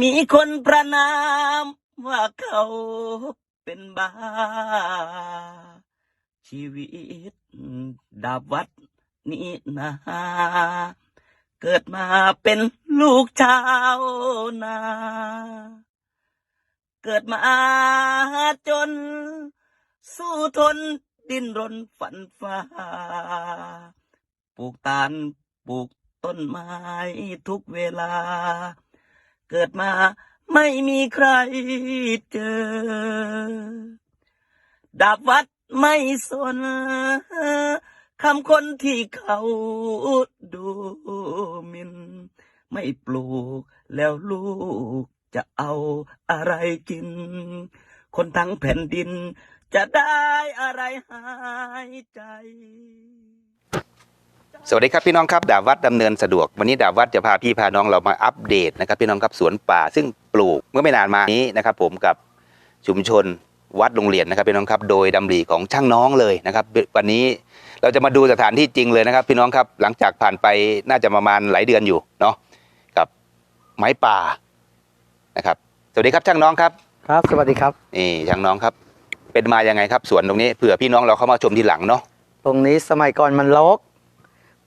มีคนประนามว่าเขาเป็นบ้า ชีวิตดาบวัดนี่นาเกิดมาเป็นลูกชาวนา เกิดมาจน สู้ทนดิ้นรนฝันฝ่าปลูกตาลปลูกต้นไม้ทุกเวลา เกิดมาไม่มีใครเจอ ดาบวัดไม่สนคำคนที่เขาดูหมิน ไม่ปลูกแล้วลูกจะเอาอะไรกิน คนทั้งแผ่นดินจะได้อะไรหายใจ สวัสดีครับพี่น้องครับดาบวัดดำเนินสะดวกวันนี้ดาบวัดจะพาพี่พาน้องเรามาอัปเดตนะครับพี่น้องครับสวนป่าซึ่งปลูกเมื่อไม่นานมานี้นะครับผมกับชุมชนวัดโรงเรียนนะครับพี่น้องครับโดยดำริของช่างน้องเลยนะครับวันนี้เราจะมาดูสถานที่จริงเลยนะครับ พี่น้องครับหลังจากผ่านไปน่าจะประมาณหลายเดือนอยู่เนาะกับไม้ป่านะครับสวัสดีครับช่างน้องครับครับ สวัสดีครับนี่ช่างน้องครับ เป็นมายังไงครับสวนตรงนี้เผื่อพี่น้องเราเข้ามาชมทีหลังเนาะตรงนี้สมัยก่อนมันรก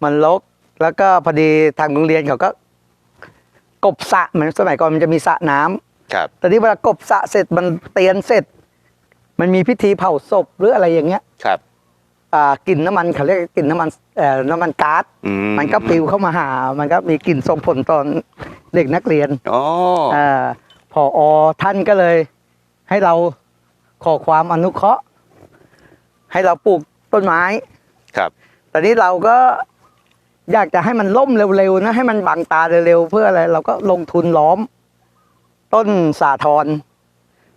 มันรกแล้วก็พอดีทางโรงเรียนเขาก็ กบสระเหมือนสมัยก่อนมันจะมีสระน้ำครับแต่นี้เวลากบสระเสร็จมันเตียนเสร็จ มันมีพิธีเผาศพหรืออะไรอย่างเงี้ยครับอ่ากลิ่นน้ำมันเขาเรียกกลิ่นน้ำมันเอ่อน้ำมันก๊าซอืมันก็ปลิวเข้ามาหา มันก็มีกลิ่นส่งผลตอนเด็กนักเรียนอ๋ออ่าพออท่านก็เลย ให้เราขอความอนุเคราะห์ ให้เราปลูกต้นไม้ ครับ ตอนนี้เราก็ อยากจะให้มันล่มเร็วๆนะให้มันบังตาเร็วๆเพื่ออะไร เราก็ลงทุนล้อม ต้นสาทร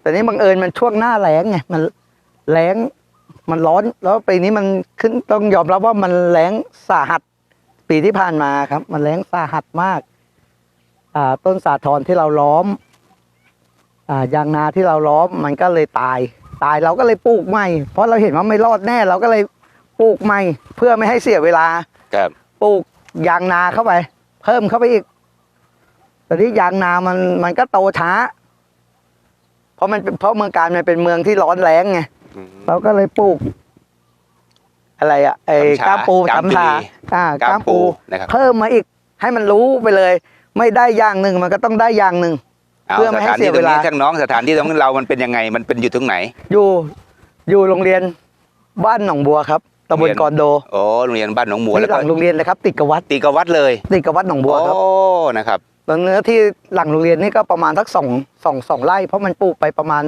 แต่นี้บังเอิญมันช่วงหน้าแล้งไงมันแล้งมันร้อนแล้วปีนี้มันขึ้นต้องยอมรับว่ามันแล้งสาหัส ปีที่ผ่านมาครับ มันแล้งสาหัสมาก อ่า ต้นสาทรที่เราล้อม อ่ายางนาที่เราล้อม มันก็เลยตาย ตายเราก็เลยปลูกใหม่เพราะเราเห็นว่าไม่รอดแน่ เราก็เลยปลูกใหม่ เพื่อไม่ให้เสียเวลาครับ ปลูกยางนาเข้าไป เพิ่มเข้าไปอีกตอนนี้ยางนามันมันก็โตช้า เพราะมันเป็นเพราะเมืองการมันเป็นเมืองที่ร้อนแรงไงอืม เราก็เลยปลูก อะไรอะไอ้กัก้ามมฉาปูกัมกำจุลีถาอ่าก้ามก้ามปูปูนะครับเพิ่มมาอีก ให้มันรู้ไปเลย ไม่ได้อย่างหนึ่งมันก็ต้องได้อย่างหนึ่งเอาเพื่อไม่สให้ถานเสีที่ยตรงนี้เวลาช่างน้องสถานที่ตรงเรามันเป็นยังไงมันเป็นอยู่ตรงไหน อยู่อยู่โรงเรียนบ้านหนองบัวครับ ตำบลกอนโดโอ้โรงเรียนบ้านหนองมัวที่แล้วหก็ลังโรงเรียนเลยครับ ติดกับวัดตีกับวัดเลยติดกับวัดหนองบัวครับโอ้นะครับตอนเนื้อที่หลังโรงเรียนนี่ก็ประมาณสักสองสองสองไร่ เพราะมันปลูกไปประมาณ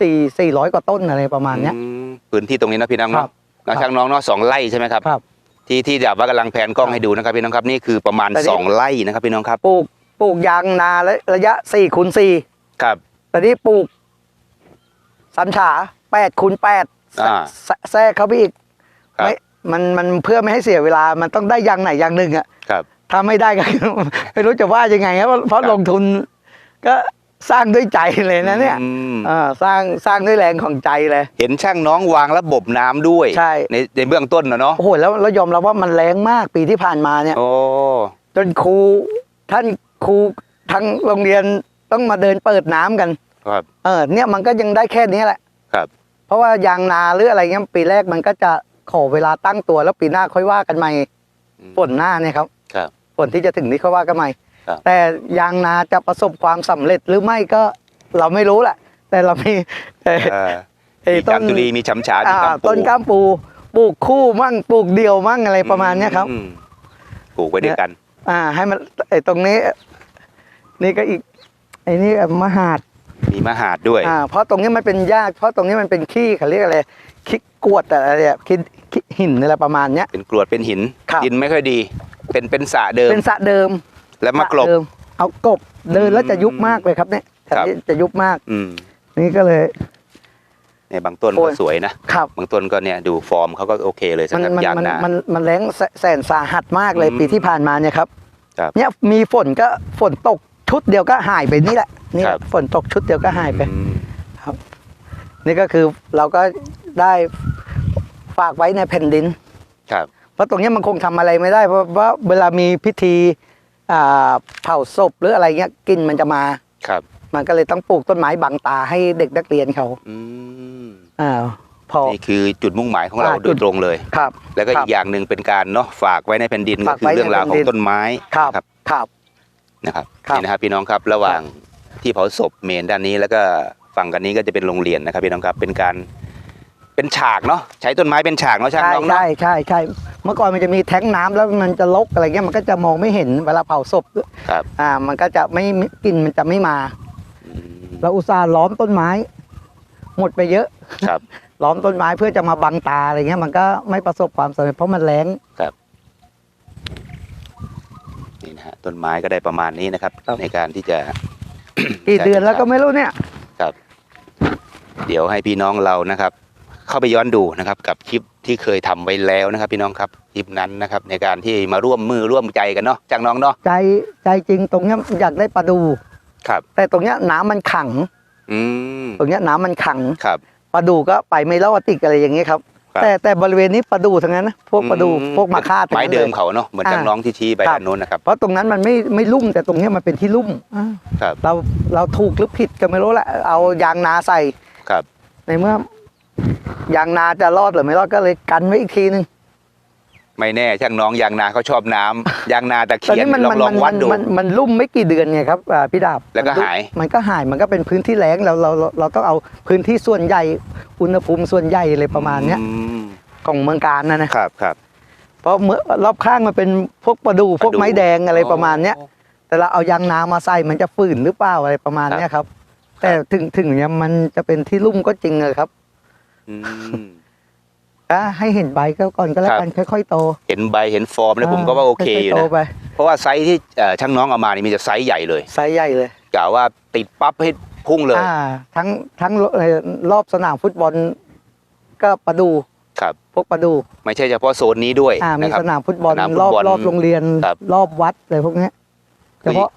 สี่สี่ร้อยกว่าต้นอะไรประมาณเนี้ย อืมพื้นที่ตรงนี้นะพี่น้องครัเนาะบน้องช่างน้องเนาะสองไร่ใช่ไหมครับครับ ที่ที่แบบว่ากำลังแผนกล้องให้ดูนะครับพี่น้องครับนี่คือประมาณแต่นี่ สองไร่นะครับพี่น้องครับปลูกปลูกยางนาและระยะสี่คูณสี่ครับตอนนี้ปลูกสันฉาแปดคูณแปดอ่า แทรกเข้าไปอีก ครับไม่มันมันเพื่อไม่ให้เสียเวลามันต้องได้ยางไหนยางหนึ่งอะครับ ถ้าไม่ได้ก็ ไม่รู้จะว่ายังไงครับเพราะเพราะครับ ลงทุน ก็สร้างด้วยใจเลยนะเนี่ยอืมอ่าสร้างสร้างด้วยแรงของใจเลย เห็นช่างน้องวางระบบน้ำด้วยใช่ ในในเบื้องต้นนะเนาะโอ้โหแล้วแล้วยอมรับว่ามันแรงมากปีที่ผ่านมาเนี่ย โอ้จนครูท่านครูทั้งโรงเรียนต้องมาเดินเปิดน้ำกัน ครับเออเนี่ยมันก็ยังได้แค่นี้แหละ ครับ เพราะว่ายางนาหรืออะไรเงี้ยปีแรกมันก็จะ ขอเวลาตั้งตัวแล้วปีหน้าค่อยว่ากันใหม่อืมฝนหน้าเนี่ยครับครับฝนที่จะถึงนี้ค่อยว่ากันใหม่ครับแต่ยางนาจะประสบความสำเร็จหรือไม่ก็เราไม่รู้แหละ แต่เรามีเอ่อเออไอ้มีต้จานมจุลีมีฉำฉามีอ่ากัมปูต้นก้ามปูปลูกคู่มั่งปลูกเดี่ยวมั่งอะไรประมาณเนี้ยครับอืมปลูกไว้ด้วยกัน อ่า ให้มันไอ้ตรงนี้ นี่ก็อีก ไอ้นี่มหาดมีมหาดด้วย อ่า เพราะตรงนี้มันเป็นหญ้าเพราะตรงนี้มันเป็นขี้เขาเรียกอะไร ขี้กรวดอะไรอะขี้ขี้หินอะไรประมาณเนี้ย เป็นกรวดเป็นหินครับ ดินไม่ค่อยดี เป็นเป็นสระเดิมเป็นสระเดิมแล้วมากลบ สระเดิเอากบเดินแล้วจะยุบมากเลยครับเนี่ยแถวนี้จะยุบมาก อืมนี่ก็เลย เนี่ยบางต้นโอ้ก็ย สวยนะ ครับ บางต้นก็เนี่ยดูฟอร์มเขาก็โอเคเลยมันสำหรับมันยางมันนา มันมันแรงแสแสนสาหัสมากเลยอืมปีที่ผ่านมาเนี่ยครับครับเนี่ยมีฝนก็ฝนตกชุดเดียวก็หายไปนี่แหละนี่แหครัละบ ฝนตกชุดเดียวก็หายไป อืม นี่ก็คือเราก็ ได้ฝากไว้ในแผ่นดิน ครับ เพราะตรงเนี้ยมันคงทำอะไรไม่ได้ เพราะว่าเวลามีพิธีอ่าเผาศพหรืออะไรเงี้ยกลินมันจะมา ครับ มันก็เลยต้องปลูกต้นไม้บังตาให้เด็กนักเรียนเขาอืมอ่าพอ นี่คือจุดมุ่งหมายของเราอ่าโดยตรงเลย ครับ แล้วก็ครัอีบกอย่างหนึ่งเป็นการเนาะฝากไว้ในแผ่นดินก็ฝากคืไว้อเรื่องราวในขแผ่องนดิน ต้นไม้ครับนะครับ ครับ นะครับครับ นี่นะครับพี่น้องครับระหว่างที่เผาศพเมนด้านนี้แล้วก็ฝั่งกันนี้ก็จะเป็นโรงเรียนนะครับพี่น้องครับเป็นการ เป็นฉากเนาะใช้ต้นไม้เป็นฉากเนาะช่างใช่น้องเนาะใช่ใช่ใช่เมื่อก่อนมันจะมีแท้งน้ำแล้วมันจะลกอะไรเงี้ยมันก็จะมองไม่เห็นเวลาเผาศพครับอ่า มันก็จะไม่กลิ่นมันจะไม่มาอืมเราอุตส่าห์ล้อมต้นไม้ หมดไปเยอะ ครับ ล้อมต้นไม้เพื่อจะมาบังตาอะไรเงี้ย มันก็ไม่ประสบความสำเร็จเพราะมันแรงนี่นะฮะต้นไม้ก็ได้ประมาณนี้นะครับครับในการที่จะ กี่เดือนแล้วก็ไม่รู้เนี่ยเดี๋ยวให้พี่น้องเรานะครับ เข้าไปย้อนดูนะครับกับคลิปที่เคยทำไว้แล้วนะครับ พี่น้องครับคลิปนั้นนะครับในการที่มาร่วมมือร่วมใจกันเนาะจากน้องเนาะใจใจจริงตรงเนี้ยอยากได้ปลาดูครับ แต่ตรงเนี้ยน้ำมันขังอืมตรงเนี้ยน้ำมันขังครับปลาดูก็ไปไม่รอดติดอะไรอย่างเงี้ยครับครับแต่แต่บริเวณนี้ปลาดูทั้งนั้นนะพวกปลาดูอืพวกมาฆ่าทั้งไม้นั้นเดิเลมยเขาเนาะเหมือนจากอ่าน้องที่ชี้ไปครับด้านนู้นนะครับเพราะตรงนั้นมันไม่ไม่ลุ่มแต่ตรงเนี้ยมันเป็นที่ลุ่มอ่าครับเราเราถูกหรือผิดก็ไม่รู้แหละเอายางนาใส่ครับ ในเมื่อ ยางนาจะรอดหรือไม่รอดก็เลยกันไว้อีกทีนึงไม่แน่ช่างน้องยางนาเขาชอบน้ำยางนาตะตอนเคียนนี้มันลองมันลองวัดดูมันมันลุ่มไม่กี่เดือนไงครับอ่าพี่ดาบแล้วก็มันหาย มันก็หายมันก็เป็นพื้นที่แล้งเราเราเราเราต้องเอาพื้นที่ส่วนใหญ่อุณหภูมิส่วนใหญ่เลยประมาณเนี้ยอืมของเมืองการนะนะครับครับเพราะเมื่อรอบข้างมันเป็นพวกประดูพวกไม้แดงอะไรประมาณเนี้ยแต่เราเอายางนามาใส่มันจะฝืนหรือเปล่าอะไรประมาณเนี้ยครับ แต่ถึงถึงเนี้ยมันจะเป็นที่ลุ่มก็จริงเลยครับ อืม ก็ให้เห็นใบก็ก่อนก็แล้วกันค่อยๆโตเห็นใบเห็นฟอร์มแล้วผมก็ว่าโอเคอยู่ค่ๆโตนะ ไปเพราะว่าไซส์ที่เอ่อช่างน้องเอามานี่มีแต่ไซส์ใหญ่เลยไซส์ใหญ่เลยกล่าวว่าติดปั๊บให้พุ่งเลย อ่าทั้งทั้งเอ่อรอบสนามฟุตบอล ก็ประดูครับ พวกประดูไม่ใช่เฉพาะโซนนี้ด้วยอ่ามีนะครับสนามฟุตบอลสนามฟุรตอบบอลรอบโรงเรียนครับ รอบวัดอะไรพวกเนี้ยเฉพาะ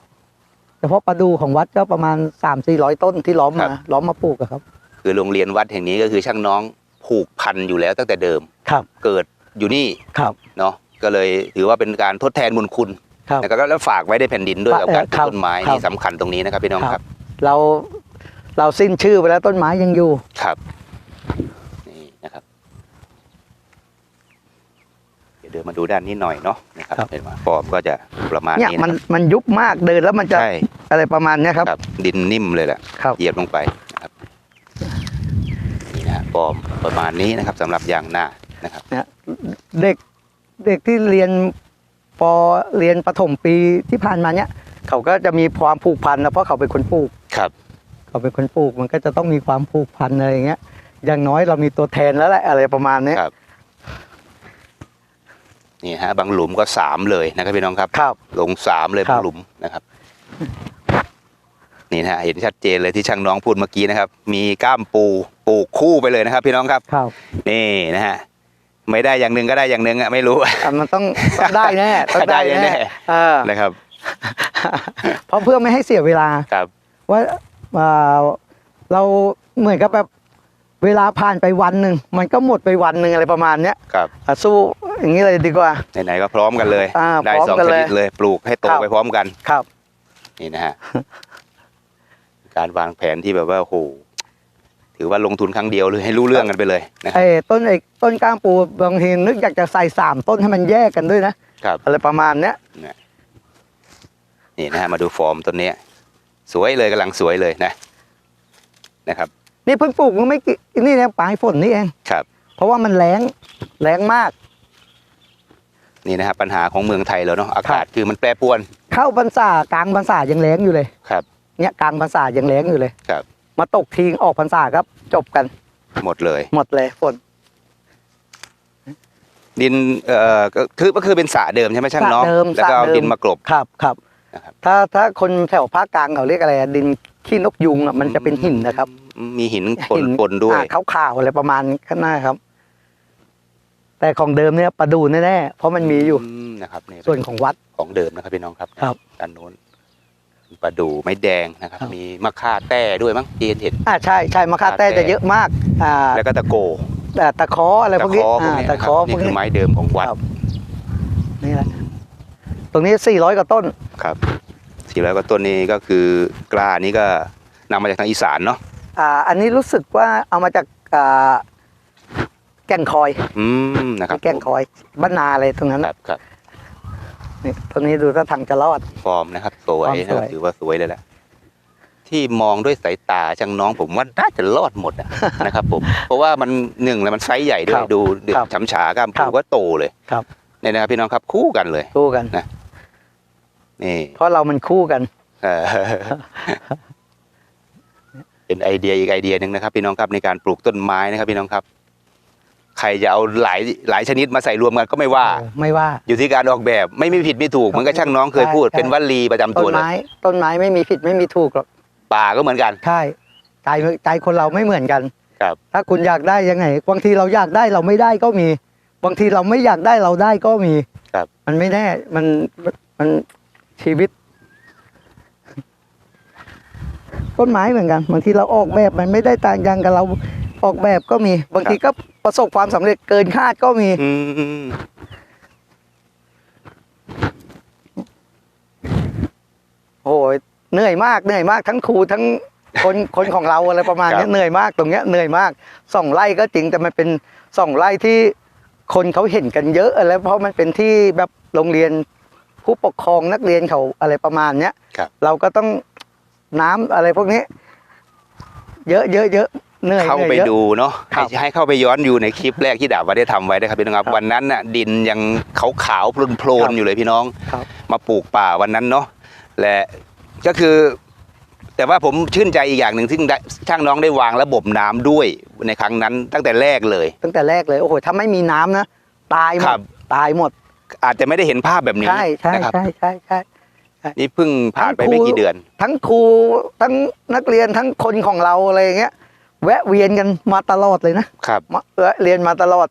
เฉพาะประดูของวัดก็ประมาณสามสี่ร้อยต้นที่ล้อมครัมาบล้อมมาปลูกอะครับ คือโรงเรียนวัดแห่งนี้ก็คือช่างน้องผูกพันอยู่แล้วตั้งแต่เดิมครับ เกิดอยู่นี่ครับเนาะก็เลยถือว่าเป็นการทดแทนบุญคุณครับนะครับแล้วฝากไว้ในแผ่นดินด้วยฝากกับการปลูครักบต้นไม้ครับนี่สำคัญตรงนี้นะครับพี่น้องคครัรับบเราเราสิ้นชื่อไปแล้วต้นไม้ยังอยู่ครับนี่นะครับ เดี๋ยวเดินมาดูด้านนี้หน่อยเนาะนะครับครับเห็นไหมฟอร์มก็จะประมาณเนี่ยนี้มันนะครับ มันยุบมากเดินแล้วมันจะใช่ อะไรประมาณเนี้ยครับ ครับ ดินนิ่มเลยแหละครับ เหยียบลงไป นะครับนี่นะฮะฟอร์มประมาณนี้นะครับสำหรับยางนานะครับเด็กเด็กที่เรียนปเรียนประถมปีที่ผ่านมาเนี่ยเขาก็จะมีความผูกพันนะเพราะเขาเป็นคนปลูกครับ เขาเป็นคนปลูกมันก็จะต้องมีความผูกพันอะไรอย่างเงี้ย อย่างน้อยเรามีตัวแทนแล้วแหละอะไรประมาณเนี้ยครับนี่ฮะบางหลุมก็สามเลยนะครับพี่น้องครับครับลงสามเลยครับางบหลุมนะครับ นี่นะฮะเห็นชัดเจนเลยที่ช่างน้องพูดเมื่อกี้นะครับ มีก้ามปูปลูกคู่ไปเลยนะครับ พี่น้องครับครับนี่นะฮะไม่ได้อย่างหนึ่งก็ได้อย่างหนึ่งอะไม่รู้ อะมันต้องต้องได้แน่ต้องได้ได้แน่ แน่เออนะครับเพราะเพื่อไม่ให้เสียเวลา ครับว่าอ่าเราเหมือนกับแบบเวลาผ่านไปวันหนึ่งมันก็หมดไปวันหนึ่งอะไรประมาณเนี้ยครับอะสู้อย่างนี้เลยดีกว่า ไหนๆก็พร้อมกันเลย อ่าได้พร้อมสองกันชเลยนิดเลย ปลูกให้โตครับ ไปพร้อมกัน ครับ นี่นะฮะ การวางแผนที่แบบว่าโอ้โหถือว่าลงทุนครั้งเดียวเลยให้รู้เรื่องกันไปเลยนะครับไอ้ต้นไอ้ต้นก้ามปูบางทีนึกอยากจะใส่สามต้นให้มันแยกกันด้วยนะครับอะไรประมาณเนี้ยนี่นะฮะมาดูฟอร์มต้นเนี้ย สวยเลยกำลังสวยเลยนะ นะครับ นี่เพิ่งปลูกมันไม่กี่นี่เนี่ยปลายฝนนี่เองครับ เพราะว่ามันแรงแรงมาก นี่นะฮะปัญหาของเมืองไทยแล้วเนาะอากาศคือมันแปรปรวน เข้าพรรษากลางพรรษายังแรงอยู่เลยครับ เนี่ยกลางพรรษายังแรงอยู่เลยครับ มาตกทิ้งออกพรรษาครับ จบกัน หมดเลย หมดเลยฝน ดินเอ่อก็คือก็คือเป็นสระเดิมใช่ไหมช่างน้องสระเดิมแล้วก็เอาสระเดิม ดินมากลบ ครับครับนะครับ ถ้าถ้าคนแถวภาคกลางเขาเรียกอะไรอะดินขี้นกยุงอะมันจะเป็นหินนะครับอืมมีหินปนหินปนด้วย อ่าขาวๆอะไรประมาณข้างหน้าครับ แต่ของเดิมเนี่ยประดูแน่ๆเพราะมันมีอยู่มนะครับนี่ส่วนของวัด ของเดิมนะครับพี่น้องครับครับ ด้านโน้น ปลาดูไม้แดงนะครับครับมีมะค่าแต้ด้วยมั้งที่เห็น อ่าใช่ใช่มะค่าแต้จะเยอะมากอ่าแล้วก็ตะโกแต่ตะเคออะไรพวกนี้พวกอ่านี้ตะนะเคครัอบพนี่วกคือนี้ไม้เดิมของวัดครับนี่แหละตรงนี้400กว่าต้นครับทีแล้วก็ต้นนี้ก็คือกล้านี้ก็นำมาจากทางอีสานเนาะอ่า อันนี้รู้สึกว่าเอามาจากอ่าแก่งคอย อืมนะครับแก่งคอยบ้านนาเลยตรงนั้นครับครับ นี่ต้นนี้ดูท่าทางจะรอด ฟอร์มนะครับ สวยฟอร์มนะสควยรับถือว่าสวยเลยแหละที่มองด้วยสายตาช่างน้องผมว่าน่าจะรอดหมดอะ นะครับผมเพราะว่ามันหนึ่งเลยมันไซส์ใหญ่ด้วยดูเด็กครับฉำฉากล้ามครัปูบก็โตเลยครับ เนี่ยนะครับพี่น้องครับคู่กันเลย คู่กันนี่เพราะเรามันคู่กัน เออเป็นไอเดียอีกไอเดียหนึ่งนะครับ พี่น้องครับในการปลูกต้นไม้นะครับ พี่น้องครับใค รจะเอาหลายหลายชนิดมาใส่รวมกันก็ไม่ว่า ไม่ว่า อยู่ที่การออกแบบไม่มีผิดไม่ถูกเหมือนกับช่างน้องเคยพูดใช่เป็นวลีประจำต้ตัวนเลยไม้ต้นไม้ไม่มีผิดไม่มีถูกหรอกป่าก็เหมือนกันใช่ใจใจคนเราไม่เหมือนกันครับ ถ้าคุณอยากได้ยังไงบางทีเราอยากได้เราไม่ได้ก็มี บางทีเราไม่อยากได้เราได้ก็มีครับ มันไม่แน่มันมันชีวิต ต้นไม้เหมือนกันบางทีเราออกแบบมันไม่ได้ต่างกันกับเราออกแบบก็มีบางทีก็ ประสบความสำเร็จเกินคาดก็มี อืมโอ้ยเหนื่อยมากเหนื่อยมากทั้งครูทั้งคนคนของเราอะไรประมาณเนี้ยเหนื่อยมากตรงเนี้ยเหนื่อยมากสองไร่ก็จริงแต่มันเป็นสองไร่ที่คนเขาเห็นกันเยอะอะไรเพราะมันเป็นที่แบบโรงเรียนผู้ปกครองนักเรียนเขาอะไรประมาณเนี้ยครับ เราก็ต้องน้ำอะไรพวกนี้ เยอะเยอะเยอะ เหนื่อยเข้าหนื่ไปอยยอะ ดูเนาะครับ ให้ให้เข้าไปย้อนอยู่ในคลิปแรกที่ดาบว่าได้ทำไว้นะครับพี่น้องครับครับวันนั้นน่ะดินยังขาวขาวๆโพลนๆอยู่เลยพี่น้อง ครับ มาปลูกป่าวันนั้นเนาะและก็คือ แต่ว่าผมชื่นใจอีกอย่างหนึ่งซึ่งได้ช่างน้องได้วางระบบน้ำด้วยในครั้งนั้นตั้งแต่แรกเลย ตั้งแต่แรกเลยโอ้โหถ้าไม่มีน้ำนะตายหมครัดบ ตายหมดอาจจะไม่ได้เห็นภาพแบบนี้ใช่ใช่นะครับ ใช่ใช่ใช่ นี่เพิ่งผ่านไปทั้งครูไม่กี่เดือน ทั้งครูทั้งนักเรียนทั้งคนของเราอะไรอย่างเงี้ย แวะเวียนกันมาตลอดเลยนะครับมาแวะเรียนมาตลอด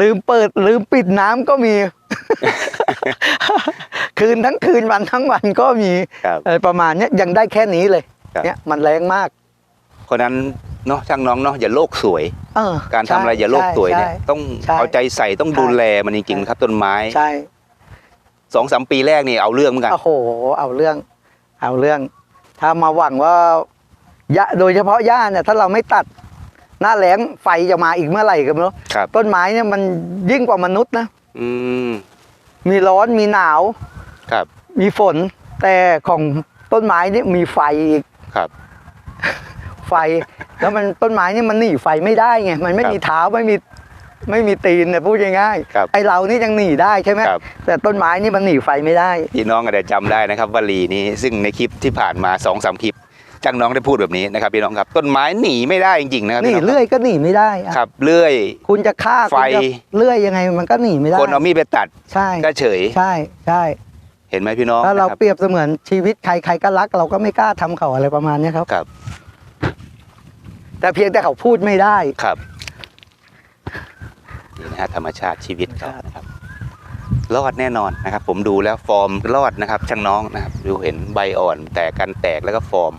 ลืมเปิดลืมปิดน้ำก็มี คืนทั้งคืนวันทั้งวันก็มีครับอะไรประมาณเนี้ยยังได้แค่นี้เลยครับ เนี่ยมันแรงมากเพราะฉะนั้นเนาะช่างน้องเนาะอย่าโลกสวย เออการทำอะไรอย่าโลกสวยเนี่ย ใช่ ต้องใช่เอาใจใส่ต้องใช่ดูแลมันจริงๆครับต้นไม้ใช่สองสามปีแรกนี่เอาเรื่องเหมือนกัน โอ้โห เอาเรื่อง เอาเรื่อง ถ้ามาหวังว่าหญ้า โดยเฉพาะหญ้าเนี่ยถ้าเราไม่ตัดหน้าแล้งไฟจะมาอีกเมื่อไหร่ก็ไม่รู้ครับต้นไม้เนี่ยมันยิ่งกว่ามนุษย์นะอืมมีร้อนมีหนาวครับ มีฝนแต่ของต้นไม้นี่มีไฟอีกครับ ไฟ แล้วมันต้นไม้นี่มันหนีไฟไม่ได้ไงมันไม่ครับมีเท้าไม่มีไม่มีตีนเนี่ยพูดง่ายครับๆไอเรานี่ยังหนีได้ใช่ไหมครับแต่ต้นไม้นี่มันหนีไฟไม่ได้พี่น้องอาจจะจำได้นะครับวลีนี้ซึ่งในคลิปที่ผ่านมาสองสามคลิป ช่างน้องได้พูดแบบนี้นะครับพี่น้องครับ ต้นไม้หนีไม่ได้จริงๆนะครับหนีพี่น้องเลื่อยก็หนีไม่ได้อะครับเลื่อย คุณจะฆ่าไฟ คุณจะเลื่อยยังไงมันก็หนีไม่ได้คนเอามีดไปตัดใช่ก็เฉย ใช่ใช่เห็นไหมพี่น้องถ้าเรานะครับเปรียบเสมือนชีวิตใครใครก็รัก เราก็ไม่กล้าทำเขาอะไรประมาณเนี้ยครับ ครับแต่เพียงแต่เขาพูดไม่ได้ ครับนี่นะฮะธรรมชาติชีวิตเขานะครับ รอดแน่นอนนะครับ ผมดูแล้วฟอร์มรอดนะครับช่างน้องนะครับดูเห็นใบอ่อนแตกกันแตกแล้วก็ฟอร์ม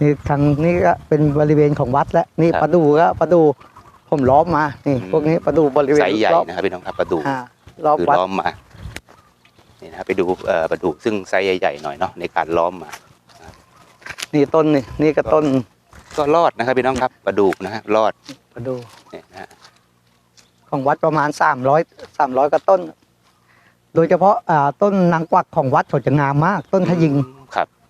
นี่ทางนี้ก็เป็นบริเวณของวัดแล้วนี่ครับประดูก็ประดูผมล้อมมานี่อืมพวกนี้ประดูบริเวณไซส์ใหญ่รอบนะครับพี่น้องครับประดูอ่ารอบคือวัดล้อมมานี่นะครับไปดูเอ่อประดูซึ่งไซส์ใหญ่ๆหน่อยเนาะในการล้อมมา นี่ต้นนี่นี่ก็ต้น ก็รอดนะครับพี่น้องครับประดูนะฮะรอดประดูเนี่ยนะฮะของวัดประมาณสามร้อยสามร้อยกว่าต้น โดยเฉพาะอ่าต้นนางกวักของวัดเขาจะงามมาก ต้นทะยิงครับ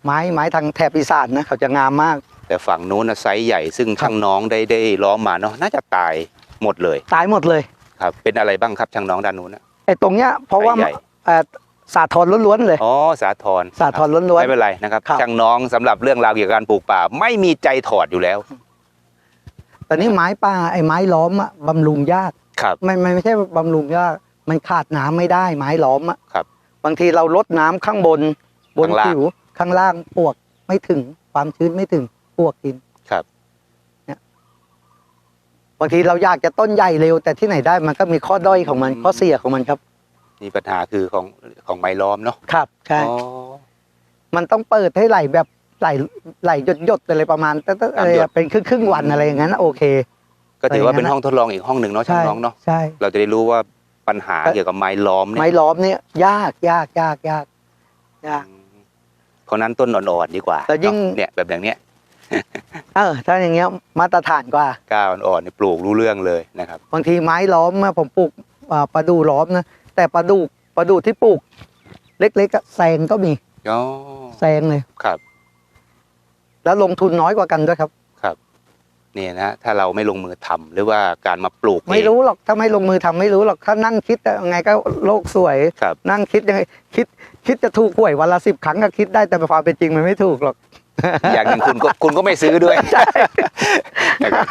ไม้ไม้ทางแถบอีสานนะเขาจะงามมาก แต่ฝั่งนู้นนะไซส์ใหญ่ซึ่งครับช่างน้องได้ได้ล้อมมาเนาะน่าจะตายหมดเลย ตายหมดเลยครับเป็นอะไรบ้างครับช่างน้องด้านนู้นนะไอ้ตรงเนี้ยเพราะว่าไซส์ใหญ่เอ่อสาทรล้วนๆเลยอ๋อสาทรสาทรล้วนๆไม่เป็นไรนะครับครับช่างน้องสำหรับเรื่องราวเกี่ยวกับการปลูกป่า ไม่มีใจถอดอยู่แล้วแต่นี่ไม้ป่าไอ้ไม้ล้อมอะบำรุงยากครับไม่ไม่ไม่ใช่บำรุงยากมันขาดน้ำไม่ได้ไม้ล้อมอะครับ บางทีเราลดน้ำข้างบนบนข้างล่างผิว ข้างล่างปวกไม่ถึง ความชื้นไม่ถึงปวกกินครับเนี่ยบางทีเราอยากจะต้นใหญ่เร็ว แต่ที่ไหนได้มันก็มีข้อด้อยของมันข้อเสียของมันครับนี่ปัญหาคือของของไม้ล้อมเนาะครับใช่อ๋อมันต้องเปิดให้ไหลแบบไหลไหลหยดหยดๆอะไรประมาณแต่แต่อะไรหยอะดเป็นครึ่งครึ่งๆวันอะไรอย่างนั้นนะโอเค ก็ถือว่าอะไรอย่างนั้นเป็นห้องทดลองอีกห้องหนึ่งเนาะช่างน้องเนาะใช่เราจะได้รู้ว่าปัญหาเกี่ยวกับไม้ล้อมเนี่ไม้ยล้อมเนี่ยยากยากยากยากยาก เพราะนั้นต้นอ่อนๆดีกว่าแต่ยิ่งเนาะเนี่ยแบบอย่างเนี้ยเออถ้าอย่างเงี้ยมาตรฐานกว่า ก้าวอ่อนๆนี่ปลูกรู้เรื่องเลยนะครับบางทีไม้ล้อมอะผมปลูกอ่าประดู่ล้อมนะแต่ประดู่ประดู่ที่ปลูก เล็กๆอะแซงก็มีอ๋อแซงเลย ครับ แล้วลงทุนน้อยกว่ากันด้วยครับ เนี่ยนะถ้าเราไม่ลงมือทำหรือว่าการมาปลูกไม่เองรู้หรอกถ้าไม่ลงมือทำไม่รู้หรอกถ้านั่งคิดยังไงก็โลกสวย ครับ นั่งคิดยังไงคิด คิดจะถูกหวยวันละสิบครั้งก็คิดได้แต่ความเป็นจริงมันไม่ถูกหรอก อย่างหนึ่งคุณก็คุณก็ไม่ซื้อด้วยนะครับ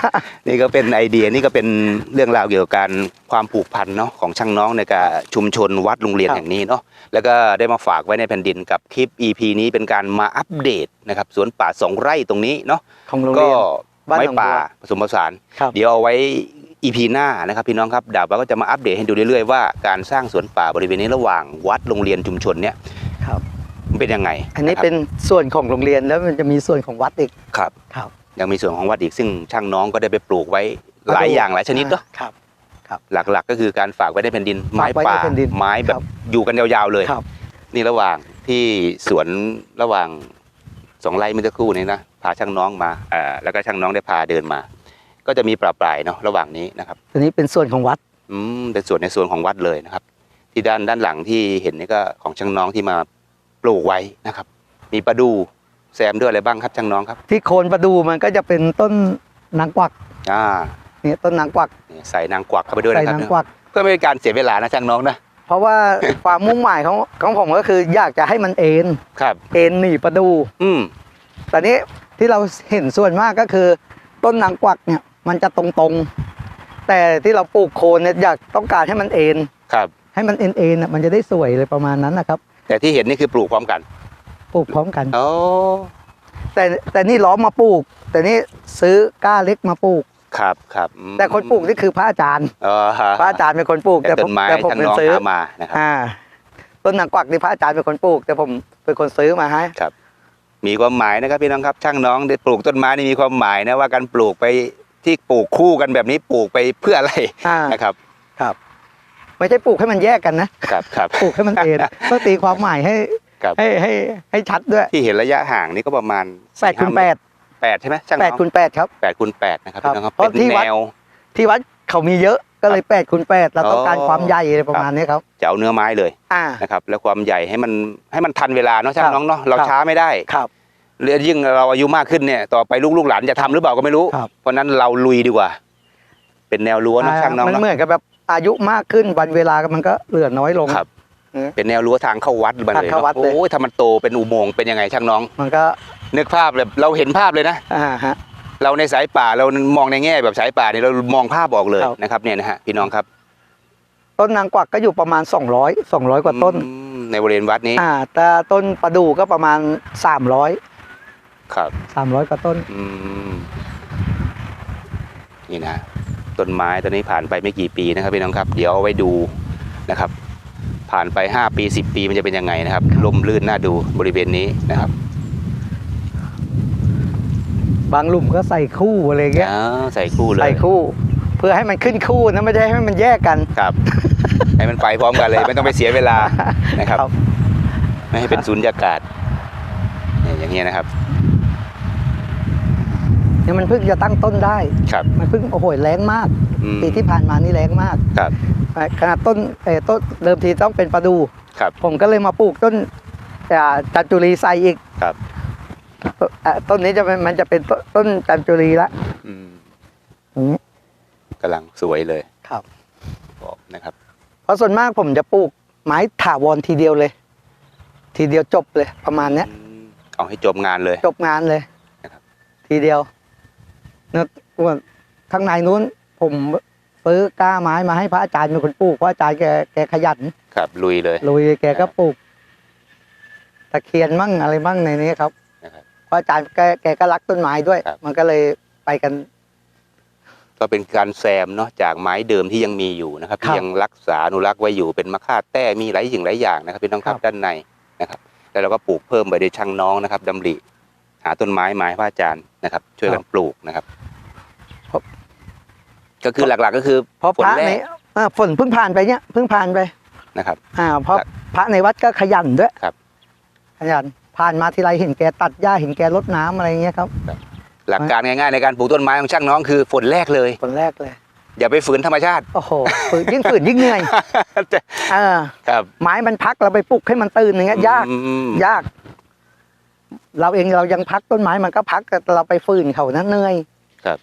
นี่ก็เป็นไอเดียนี่ก็เป็นเรื่องราวเกี่ยวกับการความผูกพันเนาะของช่างน้องในการชุมชนวัดโรงเรียนครับแห่งนี้เนาะแล้วก็ได้มาฝากไว้ในแผ่นดินกับคลิป EP นี้เป็นการมาอัปเดตนะครับสวนป่าสองไร่ตรงนี้เนาะของโรงก็เรียนบ้านไม้หนองบัวป่าผสมผสานครับเดี๋ยวเอาไว้ EP หน้านะครับพี่น้องครับดาบเราก็จะมาอัปเดตให้ดูเรื่อยๆว่าการสร้างสวนป่าบริเวณนี้ระหว่างวัดโรงเรียนชุมชนเนี่ยครับมันเป็นยังไง อันนี้ะครับเป็นส่วนของโรงเรียนแล้วมันจะมีส่วนของวัดอีกครับครับ ยังมีส่วนของวัดอีกซึ่งช่างน้องก็ได้ไปปลูกไว้หลายอย่างหลายชนิดเนาะครับหลักๆก็คือการฝากไว้ในแผ่นดินไม้ฝากไว้ในป่าแผ่นดินไม้แบครับบอยู่กันยาวๆเลยครับ นี่ระหว่างที่สวนระหว่างสองไร่เมื่อสักครู่นี้นะพาช่างน้องมาอ่าแล้วก็ช่างน้องได้พาเดินมา ก็จะมีปลาปลายเนาะระหว่างนี้นะครับอันนี้เป็นส่วนของวัดอืมเป็นส่วนในส่วนของวัดเลยนะครับ ที่ด้านด้านหลังที่เห็นนี่ก็ของช่างน้องที่มาปลูกไว้นะครับ มีประดูแซมด้วยอะไรบ้างครับช่างน้องครับ ที่โคนประดูมันก็จะเป็นต้นนางกวักอ่าเนี่ยต้นนางกวักนี่ใส่นางกวักเข้าไปด้วยใส่นะครับนางกวักเพื่อไม่ให้การเสียเวลานะช่างน้องนะเพราะว่าความมุ่งหมายของของผมก็คืออยากจะให้มันเอ็นครับ เอ็นหนีประดู อืมแต่นี้ที่เราเห็นส่วนมากก็คือ ต้นนางกวักเนี่ย มันจะตรงๆ แต่ที่เราปลูกโคนเนี่ยอยากต้องการให้มันเอ็นครับ ให้มันเอ็นเอ็นๆน่ะมันจะได้สวยเลยประมาณนั้นนะครับ แต่ที่เห็นนี่คือปลูกพร้อมกันปลูกพร้อมกันโอ้แต่แต่นี่ล้อมมาปลูก แต่นี่ซื้อก้าเล็กมาปลูกครับครับอืมแต่คนปลูกนี่คือพระอาจารย์อ๋อฮะพระอาจารย์เป็นคนปลูกแต่แต่ผต้มนไม้แต่ผมช่างเป็นน้องซื้อหามานะครับอ่าต้นนางกวักนี่พระอาจารย์เป็นคนปลูก แต่ผมเป็นคนซื้อมาให้มีความหมายนะครับพี่น้องครับ ช่างน้องได้ปลูกต้นไม้นี่มีความหมายนะว่าการปลูกไป ที่ปลูกคู่กันแบบนี้ปลูกไปเพื่ออะไรอ่า นะครับ ครับ ไม่ใช่ปลูกให้มันแยกกันนะครับครับ ปลูกให้มันเอ็นต้องตีความหมายให้ครับ ให้ให้ให้ชัดด้วยที่เห็นระยะห่างนี่ก็ประมาณแปดคูณแปดแปดใช่ไหมช่างแปน้ดองคูณแปดครับ แปดคูณแปดนะครับครับพี่น้องครับเพราะเป็นที่วัด แนว ที่วัดเขามีเยอะก็เลยแปดคูณแปดเราต้องการอ๋อความใหญ่อะไรประมาณนี้ครับ จะเอาเนื้อไม้เลยอ่า นะครับ แล้วความใหญ่ให้มันให้มันทันเวลาเนาะช่าครังบน้องเนาะเราครับ ช้าไม่ได้ ครับ หรือยิ่งเราอายุมากขึ้นเนี่ยต่อไปลูกลูกหลานจะทำหรือเปล่าก็ไม่รู้ครับเพราะฉะนั้นเราลุยดีกว่า เป็นแนวรั้วเนอะช่างน้องมันเนาะเหมือนกับแบบอายุมากขึ้นวันเวลามันก็เหลือน้อยลงครับเออเป็นแนวรั้วทางเข้าวัดมันเลยทางเข้าวัดเนาะเลยโอ้ยถ้ามันโตเป็นอุโมงค์เป็นยังไงช่างน้อง มันก็นึกภาพเลยเราเห็นภาพเลยนะอ่าฮะเราในสายป่าเรามองในแง่แบบสายป่าเนี่ยเรามองภาพออกเลยครับนะครับเนี่ยนะฮะพี่น้องครับ ต้นนางกวักก็อยู่ประมาณ 200 200 กว่าต้นอืมในบริเวณวัดนี้อ่าแต่ต้นประดู่ก็ประมาณ 300 ครับ300กว่าต้น อืมนี่นะต้นไม้ต้นนี้ผ่านไปไม่กี่ปีนะครับพี่น้องครับ เดี๋ยวเอาไว้ดูนะครับ ผ่านไป5ปี10ปีมันจะเป็นยังไงนะครับลมลื่นน่าดูบริเวณนี้นะครับ บางหลุมก็ใส่คู่อะไรเงี้ยอ่าใส่คู่เลยใส่คู่ เพื่อให้มันขึ้นคู่นะไม่ได้ให้มันแยกกันครับ ให้มันไปพร้อมกันเลย ไม่ต้องไปเสียเวลานะครับครับไม่ให้เป็นศูนยากาศเนี่ยอย่างเงี้ยนะครับ เนี่ยมันเพิ่งจะตั้งต้นได้ ครับ มันเพิ่งโอ้โหแรงมาก อืมปีที่ผ่านมานี่แรงมากครับ ขนาดต้นเอ่อต้นเริ่มทีต้องเป็นประดู ครับ ผมก็เลยมาปลูกต้นอ่าจันจุรีใส่อีกครับอ่าต้นนี้จะเป็นมันจะเป็นต้นต้นจันจุรีละอืมอย่างนี้กำลังสวยเลยครับ บอกนะครับ เพราะส่วนมากผมจะปลูกไม้ถาวรทีเดียวเลย ทีเดียวจบเลยประมาณเนี้ยอืมเอาให้จบงานเลย จบงานเลย นะครับ ทีเดียว เนื้อว่าข้างในนู้นผมซื้อก้าไม้มาให้พระอาจารย์เป็นคนปลูกเพราะอาจารย์แกแกขยันครับ ลุยเลย ลุยแกก็ปลูกตะเคียนมั่งอะไรมั่งในนี้ครับนะครับ เพราะอาจารย์แกแกก็รักต้นไม้ด้วย ครับ มันก็เลยไปกัน ก็เป็นการแซมเนาะจากไม้เดิมที่ยังมีอยู่นะครับครับที่ยังรักษาอนุรักษ์ไว้อยู่เป็นมะค่าแต้มีหลายสิ่งหลายอย่างนะครับพี่น้องครับครับด้านในนะครับ แล้วเราก็ปลูกเพิ่มไปด้วยช่างน้องนะครับดำริหาต้นไม้ไม้พระอาจารย์นะครับ ช่วยกันปลูกนะครับครับก็คือหลักๆก็คือเพราะฝนพระแรในกอ่าฝนเพิ่งผ่านไปเนี่ยเพิ่งผ่านไปนะครับ อ่า เพราะครับพระในวัดก็ขยันด้วยครับ ขยันผ่านมาทีไรเห็นแกตัดหญ้าเห็นแกรดน้ำอะไรเงี้ยครับ หลักการง่ายๆในการปลูกต้นไม้ของช่างน้องคือฝนแรกเลยคนแรกเลย อย่าไปฝืนธรรมชาติโอ้โหฝืนยิ่งฝืนยิ่งเหนื่อยเออครับ ไม้มันพักเราไปปลุกให้มันตื่นอย่างเงี้ยยากอืมยาก เราเองเรายังพักต้นไม้มันก็พักแต่เราไปฝืนเขานะเหนื่อยครับ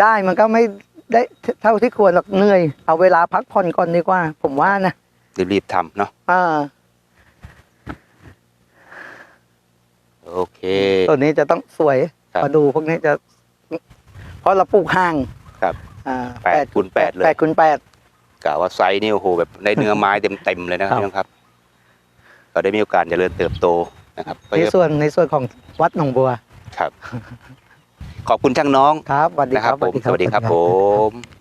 ได้มันก็ไม่ได้เท่าที่ควรหรอกเหนื่อย เอาเวลาพักผ่อนก่อนดีกว่า ผมว่านะรีบๆทำเนาะอ่าโอเคตัวนี้จะต้องสวยครับมาดูพวกนี้จะ เพราะเราปลูกห่างครับอ่าแปดคูณแปดเลยแปดคูณแปดกะว่าไซส์นี่โอ้โหแบบได้เนื้อไม้เต็มๆเลยนะครับ ครับพี่น้องครับเราได้มีโอกาสเจริญเติบโตนะครับก็ในจะส่วนในส่วนของวัดหนองบัว ครับ ขอบคุณช่างน้องครับสวัสดีนะคครัรับบผมสวัสดีครับผม